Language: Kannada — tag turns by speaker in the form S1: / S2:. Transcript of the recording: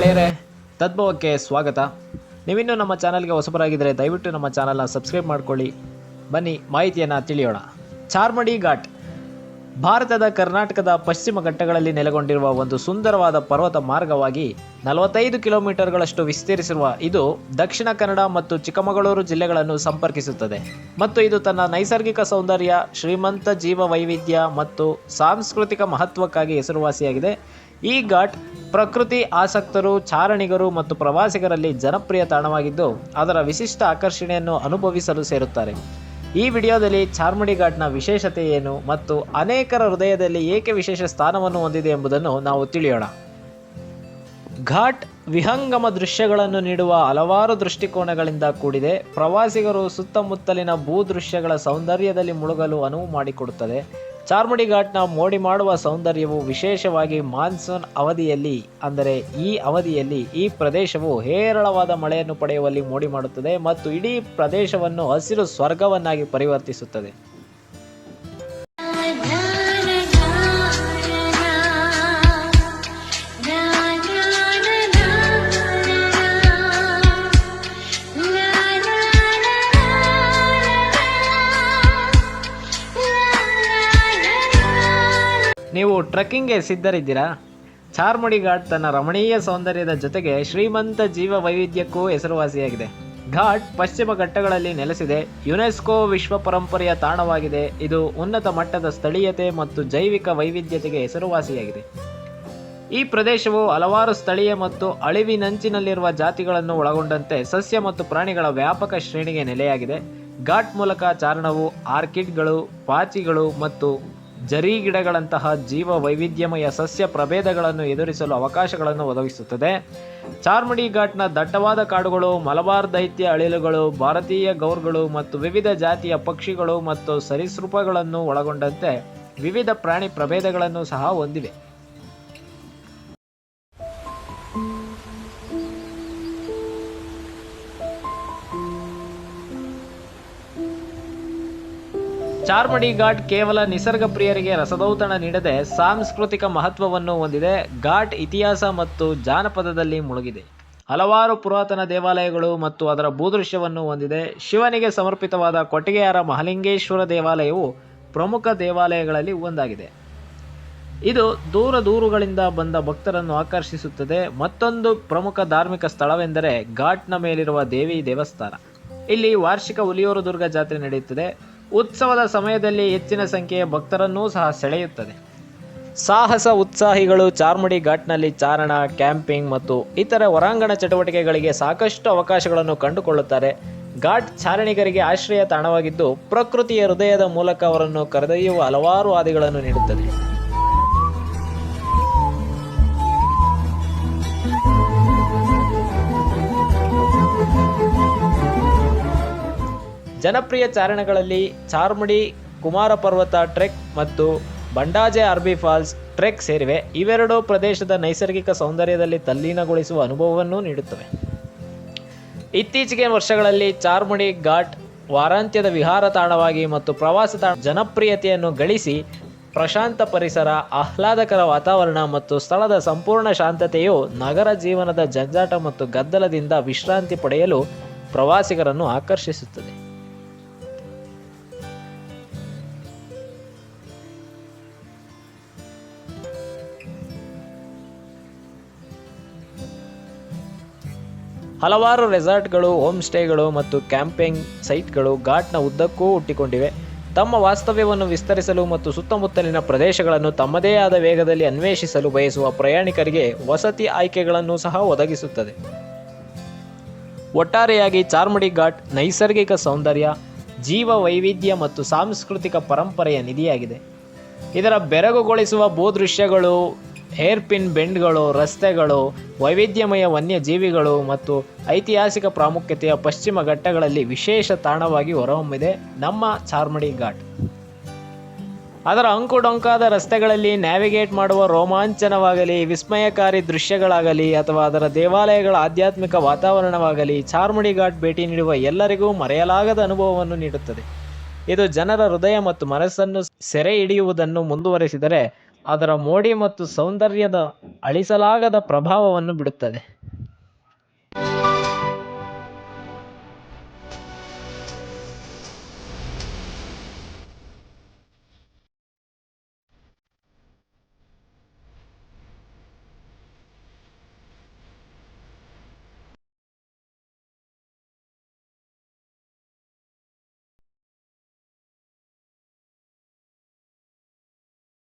S1: ತದ್ಭವಕ್ಕೆ ಸ್ವಾಗತ. ನೀವಿನ್ನೂ ನಮ್ಮ ಚಾನಲ್ಗೆ ಹೊಸಬರಾಗಿದ್ದರೆ ದಯವಿಟ್ಟು ನಮ್ಮ ಚಾನಲ್ನ ಸಬ್ಸ್ಕ್ರೈಬ್ ಮಾಡ್ಕೊಳ್ಳಿ. ಬನ್ನಿ ಮಾಹಿತಿಯನ್ನು ತಿಳಿಯೋಣ. ಚಾರ್ಮಡಿ ಘಾಟ್, ಭಾರತದ ಕರ್ನಾಟಕದ ಪಶ್ಚಿಮ ಘಟ್ಟಗಳಲ್ಲಿ ನೆಲೆಗೊಂಡಿರುವ ಒಂದು ಸುಂದರವಾದ ಪರ್ವತ ಮಾರ್ಗವಾಗಿ ನಲವತ್ತೈದು ಕಿಲೋಮೀಟರ್ಗಳಷ್ಟು ವಿಸ್ತರಿಸಿರುವ ಇದು ದಕ್ಷಿಣ ಕನ್ನಡ ಮತ್ತು ಚಿಕ್ಕಮಗಳೂರು ಜಿಲ್ಲೆಗಳನ್ನು ಸಂಪರ್ಕಿಸುತ್ತದೆ. ಮತ್ತು ಇದು ತನ್ನ ನೈಸರ್ಗಿಕ ಸೌಂದರ್ಯ, ಶ್ರೀಮಂತ ಜೀವ ವೈವಿಧ್ಯ ಮತ್ತು ಸಾಂಸ್ಕೃತಿಕ ಮಹತ್ವಕ್ಕಾಗಿ ಹೆಸರುವಾಸಿಯಾಗಿದೆ. ಈ ಘಾಟ್ ಪ್ರಕೃತಿ ಆಸಕ್ತರು, ಚಾರಣಿಗರು ಮತ್ತು ಪ್ರವಾಸಿಗರಲ್ಲಿ ಜನಪ್ರಿಯ ತಾಣವಾಗಿದ್ದು, ಅದರ ವಿಶಿಷ್ಟ ಆಕರ್ಷಣೆಯನ್ನು ಅನುಭವಿಸಲು ಸೇರುತ್ತಾರೆ. ಈ ವಿಡಿಯೋದಲ್ಲಿ ಚಾರ್ಮಡಿ ಘಾಟ್ನ ವಿಶೇಷತೆ ಏನು ಮತ್ತು ಅನೇಕರ ಹೃದಯದಲ್ಲಿ ಏಕೆ ವಿಶೇಷ ಸ್ಥಾನವನ್ನು ಹೊಂದಿದೆ ಎಂಬುದನ್ನು ನಾವು ತಿಳಿಯೋಣ. ಘಾಟ್ ವಿಹಂಗಮ ದೃಶ್ಯಗಳನ್ನು ನೀಡುವ ಹಲವಾರು ದೃಷ್ಟಿಕೋನಗಳಿಂದ ಕೂಡಿದೆ. ಪ್ರವಾಸಿಗರು ಸುತ್ತಮುತ್ತಲಿನ ಭೂದೃಶ್ಯಗಳ ಸೌಂದರ್ಯದಲ್ಲಿ ಮುಳುಗಲು ಅನುವು ಮಾಡಿಕೊಡುತ್ತದೆ. ಚಾರ್ಮಡಿ ಘಾಟ್ನ ಮೋಡಿ ಮಾಡುವ ಸೌಂದರ್ಯವು ವಿಶೇಷವಾಗಿ ಮಾನ್ಸೂನ್ ಅವಧಿಯಲ್ಲಿ, ಅಂದರೆ ಈ ಅವಧಿಯಲ್ಲಿ ಈ ಪ್ರದೇಶವು ಹೇರಳವಾದ ಮಳೆಯನ್ನು ಪಡೆಯುವಲ್ಲಿ ಮೋಡಿ ಮಾಡುತ್ತದೆ ಮತ್ತು ಇಡೀ ಪ್ರದೇಶವನ್ನು ಹಸಿರು ಸ್ವರ್ಗವನ್ನಾಗಿ ಪರಿವರ್ತಿಸುತ್ತದೆ. ನೀವು ಟ್ರೆಕ್ಕಿಂಗ್ಗೆ ಸಿದ್ಧರಿದ್ದೀರಾ? ಚಾರ್ಮುಡಿ ಘಾಟ್ ತನ್ನ ರಮಣೀಯ ಸೌಂದರ್ಯದ ಜೊತೆಗೆ ಶ್ರೀಮಂತ ಜೀವ ವೈವಿಧ್ಯಕ್ಕೂ ಹೆಸರುವಾಸಿಯಾಗಿದೆ. ಘಾಟ್ ಪಶ್ಚಿಮ ಘಟ್ಟಗಳಲ್ಲಿ ನೆಲೆಸಿದೆ. ಯುನೆಸ್ಕೋ ವಿಶ್ವ ಪರಂಪರೆಯ ತಾಣವಾಗಿದೆ. ಇದು ಉನ್ನತ ಮಟ್ಟದ ಸ್ಥಳೀಯತೆ ಮತ್ತು ಜೈವಿಕ ವೈವಿಧ್ಯತೆಗೆ ಹೆಸರುವಾಸಿಯಾಗಿದೆ. ಈ ಪ್ರದೇಶವು ಹಲವಾರು ಸ್ಥಳೀಯ ಮತ್ತು ಅಳಿವಿನಂಚಿನಲ್ಲಿರುವ ಜಾತಿಗಳನ್ನು ಒಳಗೊಂಡಂತೆ ಸಸ್ಯ ಮತ್ತು ಪ್ರಾಣಿಗಳ ವ್ಯಾಪಕ ಶ್ರೇಣಿಗೆ ನೆಲೆಯಾಗಿದೆ. ಘಾಟ್ ಮೂಲಕ ಚಾರಣವು ಆರ್ಕಿಡ್ಗಳು, ಪಾಚಿಗಳು ಮತ್ತು ಜರಿ ಗಿಡಗಳಂತಹ ಜೀವ ವೈವಿಧ್ಯಮಯ ಸಸ್ಯ ಪ್ರಭೇದಗಳನ್ನು ಎದುರಿಸಲು ಅವಕಾಶಗಳನ್ನು ಒದಗಿಸುತ್ತದೆ. ಚಾರ್ಮಡಿ ಘಾಟ್ನ ದಟ್ಟವಾದ ಕಾಡುಗಳು, ಮಲಬಾರ್ ದೈತ್ಯ ಅಳಿಲುಗಳು, ಭಾರತೀಯ ಗೌರ್ಗಳು ಮತ್ತು ವಿವಿಧ ಜಾತಿಯ ಪಕ್ಷಿಗಳು ಮತ್ತು ಸರೀಸೃಪಗಳನ್ನು ಒಳಗೊಂಡಂತೆ ವಿವಿಧ ಪ್ರಾಣಿ ಪ್ರಭೇದಗಳನ್ನು ಸಹ ಹೊಂದಿವೆ. ಚಾರ್ಮಡಿ ಘಾಟ್ ಕೇವಲ ನಿಸರ್ಗ ಪ್ರಿಯರಿಗೆ ರಸದೌತಣ ನೀಡದೆ ಸಾಂಸ್ಕೃತಿಕ ಮಹತ್ವವನ್ನು ಹೊಂದಿದೆ. ಘಾಟ್ ಇತಿಹಾಸ ಮತ್ತು ಜಾನಪದದಲ್ಲಿ ಮುಳುಗಿದೆ. ಹಲವಾರು ಪುರಾತನ ದೇವಾಲಯಗಳು ಮತ್ತು ಅದರ ಭೂದೃಶ್ಯವನ್ನು ಹೊಂದಿದೆ. ಶಿವನಿಗೆ ಸಮರ್ಪಿತವಾದ ಕೊಟ್ಟಿಗೆಯಾರ ಮಹಲಿಂಗೇಶ್ವರ ದೇವಾಲಯವು ಪ್ರಮುಖ ದೇವಾಲಯಗಳಲ್ಲಿ ಒಂದಾಗಿದೆ. ಇದು ದೂರ ದೂರುಗಳಿಂದ ಬಂದ ಭಕ್ತರನ್ನು ಆಕರ್ಷಿಸುತ್ತದೆ. ಮತ್ತೊಂದು ಪ್ರಮುಖ ಧಾರ್ಮಿಕ ಸ್ಥಳವೆಂದರೆ ಘಾಟ್ನ ಮೇಲಿರುವ ದೇವಿ ದೇವಸ್ಥಾನ. ಇಲ್ಲಿ ವಾರ್ಷಿಕ ಹುಲಿಯೂರು ದುರ್ಗ ಜಾತ್ರೆ ನಡೆಯುತ್ತದೆ. ಉತ್ಸವದ ಸಮಯದಲ್ಲಿ ಹೆಚ್ಚಿನ ಸಂಖ್ಯೆಯ ಭಕ್ತರನ್ನೂ ಸಹ ಸೆಳೆಯುತ್ತದೆ. ಸಾಹಸ ಉತ್ಸಾಹಿಗಳು ಚಾರ್ಮಡಿ ಘಾಟ್ನಲ್ಲಿ ಚಾರಣ, ಕ್ಯಾಂಪಿಂಗ್ ಮತ್ತು ಇತರ ಹೊರಾಂಗಣ ಚಟುವಟಿಕೆಗಳಿಗೆ ಸಾಕಷ್ಟು ಅವಕಾಶಗಳನ್ನು ಕಂಡುಕೊಳ್ಳುತ್ತಾರೆ. ಘಾಟ್ ಚಾರಣಿಗರಿಗೆ ಆಶ್ರಯ ತಾಣವಾಗಿದ್ದು ಪ್ರಕೃತಿಯ ಹೃದಯದ ಮೂಲಕ ಅವರನ್ನು ಕರೆದೊಯ್ಯುವ ಹಲವಾರು ಹಾದಿಗಳನ್ನು ನೀಡುತ್ತದೆ. ಜನಪ್ರಿಯ ಚಾರಣಗಳಲ್ಲಿ ಚಾರ್ಮುಡಿ ಕುಮಾರ ಪರ್ವತ ಟ್ರೆಕ್ ಮತ್ತು ಬಂಡಾಜೆ ಅರ್ಬಿ ಫಾಲ್ಸ್, ಟ್ರೆಕ್ ಸೇರಿವೆ. ಇವೆರಡೂ ಪ್ರದೇಶದ ನೈಸರ್ಗಿಕ ಸೌಂದರ್ಯದಲ್ಲಿ ತಲ್ಲೀನಗೊಳಿಸುವ ಅನುಭವವನ್ನು ನೀಡುತ್ತವೆ. ಇತ್ತೀಚೆಗೆ ವರ್ಷಗಳಲ್ಲಿ ಚಾರ್ಮುಡಿ ಘಾಟ್ ವಾರಾಂತ್ಯದ ವಿಹಾರ ತಾಣವಾಗಿ ಮತ್ತು ಪ್ರವಾಸ ತಾಣ ಜನಪ್ರಿಯತೆಯನ್ನು ಗಳಿಸಿ ಪ್ರಶಾಂತ ಪರಿಸರ, ಆಹ್ಲಾದಕರ ವಾತಾವರಣ ಮತ್ತು ಸ್ಥಳದ ಸಂಪೂರ್ಣ ಶಾಂತತೆಯು ನಗರ ಜೀವನದ ಜಂಜಾಟ ಮತ್ತು ಗದ್ದಲದಿಂದ ವಿಶ್ರಾಂತಿ ಪಡೆಯಲು ಪ್ರವಾಸಿಗರನ್ನು ಆಕರ್ಷಿಸುತ್ತದೆ. ಹಲವಾರು ರೆಸಾರ್ಟ್ಗಳು, ಹೋಮ್ ಸ್ಟೇಗಳು ಮತ್ತು ಕ್ಯಾಂಪಿಂಗ್ ಸೈಟ್ಗಳು ಘಾಟ್ನ ಉದ್ದಕ್ಕೂ ಹುಟ್ಟಿಕೊಂಡಿವೆ. ತಮ್ಮ ವಾಸ್ತವ್ಯವನ್ನು ವಿಸ್ತರಿಸಲು ಮತ್ತು ಸುತ್ತಮುತ್ತಲಿನ ಪ್ರದೇಶಗಳನ್ನು ತಮ್ಮದೇ ಆದ ವೇಗದಲ್ಲಿ ಅನ್ವೇಷಿಸಲು ಬಯಸುವ ಪ್ರಯಾಣಿಕರಿಗೆ ವಸತಿ ಆಯ್ಕೆಗಳನ್ನು ಸಹ ಒದಗಿಸುತ್ತದೆ. ಒಟ್ಟಾರೆಯಾಗಿ ಚಾರ್ಮಡಿ ಘಾಟ್ ನೈಸರ್ಗಿಕ ಸೌಂದರ್ಯ ಜೀವ ವೈವಿಧ್ಯ ಮತ್ತು ಸಾಂಸ್ಕೃತಿಕ ಪರಂಪರೆಯ ನಿಧಿಯಾಗಿದೆ. ಇದರ ಬೆರಗುಗೊಳಿಸುವ ಭೂದೃಶ್ಯಗಳು ಹೇರ್ಪಿನ್ ಬೆಂಡ್ಗಳು, ರಸ್ತೆಗಳು, ವೈವಿಧ್ಯಮಯ ವನ್ಯಜೀವಿಗಳು ಮತ್ತು ಐತಿಹಾಸಿಕ ಪ್ರಾಮುಖ್ಯತೆಯ ಪಶ್ಚಿಮ ಘಟ್ಟಗಳಲ್ಲಿ ವಿಶೇಷ ತಾಣವಾಗಿ ಹೊರಹೊಮ್ಮಿದೆ ನಮ್ಮ ಚಾರ್ಮಡಿ ಘಾಟ್. ಅದರ ಅಂಕುಡೊಂಕಾದ ರಸ್ತೆಗಳಲ್ಲಿ ನ್ಯಾವಿಗೇಟ್ ಮಾಡುವ ರೋಮಾಂಚನವಾಗಲಿ, ವಿಸ್ಮಯಕಾರಿ ದೃಶ್ಯಗಳಾಗಲಿ ಅಥವಾ ಅದರ ದೇವಾಲಯಗಳ ಆಧ್ಯಾತ್ಮಿಕ ವಾತಾವರಣವಾಗಲಿ ಚಾರ್ಮಡಿ ಘಾಟ್ ಭೇಟಿ ನೀಡುವ ಎಲ್ಲರಿಗೂ ಮರೆಯಲಾಗದ ಅನುಭವವನ್ನು ನೀಡುತ್ತದೆ. ಇದು ಜನರ ಹೃದಯ ಮತ್ತು ಮನಸ್ಸನ್ನು ಸೆರೆ ಹಿಡಿಯುವುದನ್ನು ಮುಂದುವರೆಸಿದರೆ ಅದರ ಮೋಡಿ ಮತ್ತು ಸೌಂದರ್ಯದ ಅಳಿಸಲಾಗದ ಪ್ರಭಾವವನ್ನು ಬಿಡುತ್ತದೆ.